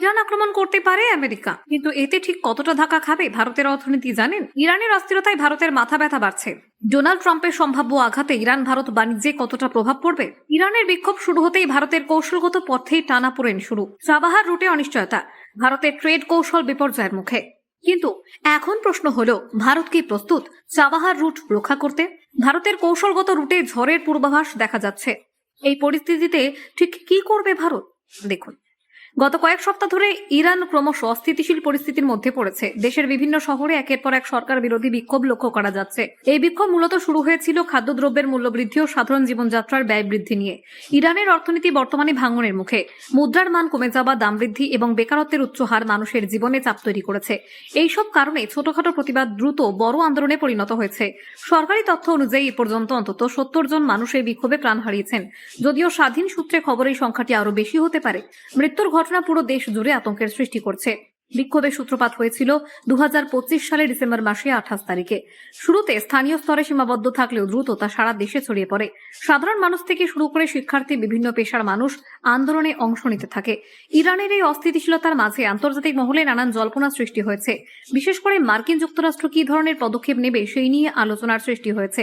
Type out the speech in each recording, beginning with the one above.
Iran আক্রমণ করতে পারে আমেরিকা। কিন্তু এতে ঠিক কতটা ধাক্কা খাবে ভারতের অর্থনীতি জানেন? ইরানের অস্থিরতায় ভারতের মাথা ব্যথা বাড়ছে। ডোনাল্ড ট্রাম্পের সম্ভাব্য আঘাতে ইরান ভারত বাণিজ্যে কতটা প্রভাব পড়বে? ইরানের বিক্ষোভ শুরু হতেই ভারতের কৌশলগত পথেই টানাপোড়েন শুরু। চাবাহার রুটে অনিশ্চয়তা। ভারতের ট্রেড কৌশল বিপর্যয়ের মুখে। কিন্তু এখন প্রশ্ন হলো, ভারত কি প্রস্তুত চাবাহার রুট রক্ষা করতে? ভারতের কৌশলগত রুটে ঝড়ের পূর্বাভাস দেখা যাচ্ছে। এই পরিস্থিতিতে ঠিক কি করবে ভারত? দেখুন। গত কয়েক সপ্তাহ ধরে ইরান ক্রমশ অস্থিতিশীল পরিস্থিতির মধ্যে পড়েছে। দেশের বিভিন্ন শহরে একের পর এক সরকার বিরোধী বিক্ষোভ লক্ষ্য করা যাচ্ছে। এই বিক্ষোভ মূলত শুরু হয়েছিল খাদ্যদ্রব্যের মূল্যবৃদ্ধি ও সাধারণ জীবনযাত্রার ব্যয় বৃদ্ধি নিয়ে। ইরানের অর্থনীতি বর্তমানে ভাঙনের মুখে। মুদ্রার মান কমে যাওয়া, দাম বৃদ্ধি এবং বেকারত্বের উচ্চ হার মানুষের জীবনে চাপ তৈরি করেছে। এইসব কারণে ছোটখাটো প্রতিবাদ দ্রুত বড় আন্দোলনে পরিণত হয়েছে। সরকারি তথ্য অনুযায়ী এ পর্যন্ত অন্তত সত্তর জন মানুষ এই বিক্ষোভে প্রাণ হারিয়েছেন। যদিও স্বাধীন সূত্রে খবর এই সংখ্যাটি আরও বেশি হতে পারে। মৃত্যুর ঘটনা পুরো দেশ জুড়ে আতঙ্কের সৃষ্টি করছে। বিক্ষোভের সূত্রপাত হয়েছিল দু সালের ডিসেম্বর মাসে আঠাশ তারিখে। শুরুতে স্থানীয় স্তরে সীমাবদ্ধ থাকলেও দ্রুত তা সারা দেশে ছড়িয়ে পড়ে। সাধারণ মানুষ থেকে শুরু করে শিক্ষার্থী, বিভিন্ন পেশার মানুষ আন্দোলনে অংশ নিতে থাকে। ইরানের এই অস্থিতিশীলতার মাঝে আন্তর্জাতিক মহলে নানান জল্পনা সৃষ্টি হয়েছে। বিশেষ করে মার্কিন যুক্তরাষ্ট্র কি ধরনের পদক্ষেপ নেবে সেই নিয়ে আলোচনার সৃষ্টি হয়েছে।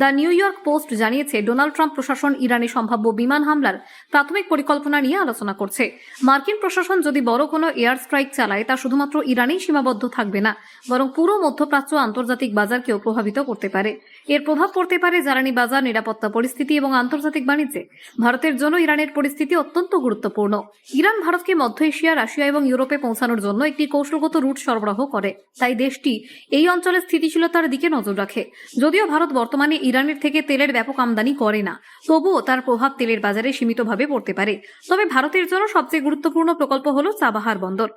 দ্য নিউ ইয়র্ক পোস্ট জানিয়েছে, ডোনাল্ড ট্রাম্প প্রশাসন ইরানে সম্ভাব্য বিমান হামলার প্রাথমিক পরিকল্পনা নিয়ে আলোচনা করছে। মার্কিন প্রশাসন যদি বড় কোনো এয়ার স্ট্রাইক চালায় তা শুধুমাত্র ইরানেই সীমাবদ্ধ থাকবে না, বরং পুরো মধ্যপ্রাচ্য আন্তর্জাতিক বাজারকেও প্রভাবিত করতে পারে। এর প্রভাব পড়তে পারে জ্বালানি বাজার, নিরাপত্তা পরিস্থিতি এবং আন্তর্জাতিক বাণিজ্যে। ভারতের জন্য ইরানের পরিস্থিতি অত্যন্ত গুরুত্বপূর্ণ। ইরান ভারতকে মধ্য এশিয়া, রাশিয়া এবং ইউরোপে পৌঁছানোর জন্য একটি কৌশলগত রুট সরবরাহ করে। তাই দেশটি এই অঞ্চলের স্থিতিশীলতার দিকে নজর রাখে। যদিও ভারত বর্তমানে ইরানের থেকে তেলের ব্যাপক আমদানি করে না, তবুও তার প্রভাব তেলের বাজারে সীমিতভাবে পড়তে পারে। তবে ভারতের জন্য সবচেয়ে গুরুত্বপূর্ণ প্রকল্প হল চাবাহার বন্দর।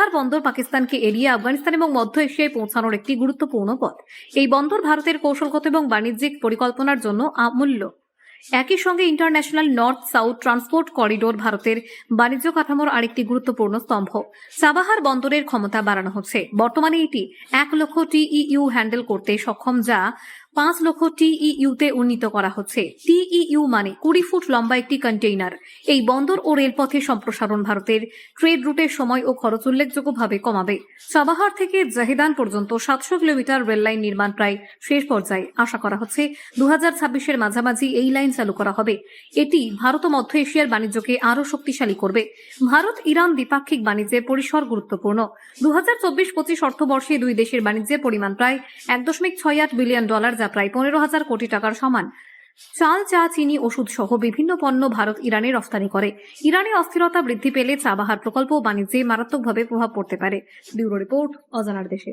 চাবাহার বন্দর পাকিস্তানকে এড়িয়ে আফগানিস্তান এবং মধ্য এশিয়ায় পৌঁছানোর একটি গুরুত্বপূর্ণ পথ। এই বন্দর ভারতের কৌশলগত এবং বাণিজ্যিক পরিকল্পনার জন্য অমূল্য একই সঙ্গে international north south transport corridor ভারতের বাণিজ্য কাঠামোর আরেকটি গুরুত্বপূর্ণ স্তম্ভ। সাবাহার বন্দরের ক্ষমতা বাড়ানো হচ্ছে। বর্তমানে এটি এক লক্ষ টিইইউ হ্যান্ডেল করতে সক্ষম, যা পাঁচ লক্ষ টিইইউতে উন্নীত করা হচ্ছে। টিইইউ মানে কুড়ি ফুট লম্বা একটি কন্টেইনার। এই বন্দর ও রেলপথে সম্প্রসারণ ভারতের। ট্রেড রুটের সময় ও খরচ উল্লেখযোগ্যভাবে কমাবে। সাবাহার থেকে জাহিদান পর্যন্ত সাতশো কিলোমিটার রেল লাইন নির্মাণ প্রায় শেষ পর্যায়ে। আশা করা হচ্ছে দু হাজার ছাব্বিশের মাঝামাঝি এই লাইন চালু করা হবে। এটি ভারত ও মধ্য এশিয়ার বাণিজ্যকে আরও শক্তিশালী করবে। ভারত, ইরান দ্বিপাক্ষিক বাণিজ্যের পরিসর গুরুত্বপূর্ণ। দু হাজার চব্বিশ পঁচিশ অর্থবর্ষে দুই দেশের বাণিজ্যের পরিমাণ প্রায় এক দশমিক ছয় আট বিলিয়ন ডলার যা প্রায় পনেরো হাজার কোটি টাকার সমান। চাল, চা, চিনি, ওষুধ সহ বিভিন্ন পণ্য ভারত ইরানে রফতানি করে। ইরানে অস্থিরতা বৃদ্ধি পেলে চা বাহার প্রকল্প বাণিজ্যে মারাত্মকভাবে প্রভাব পড়তে পারে। ব্যুরো রিপোর্ট, অজানার দেশে।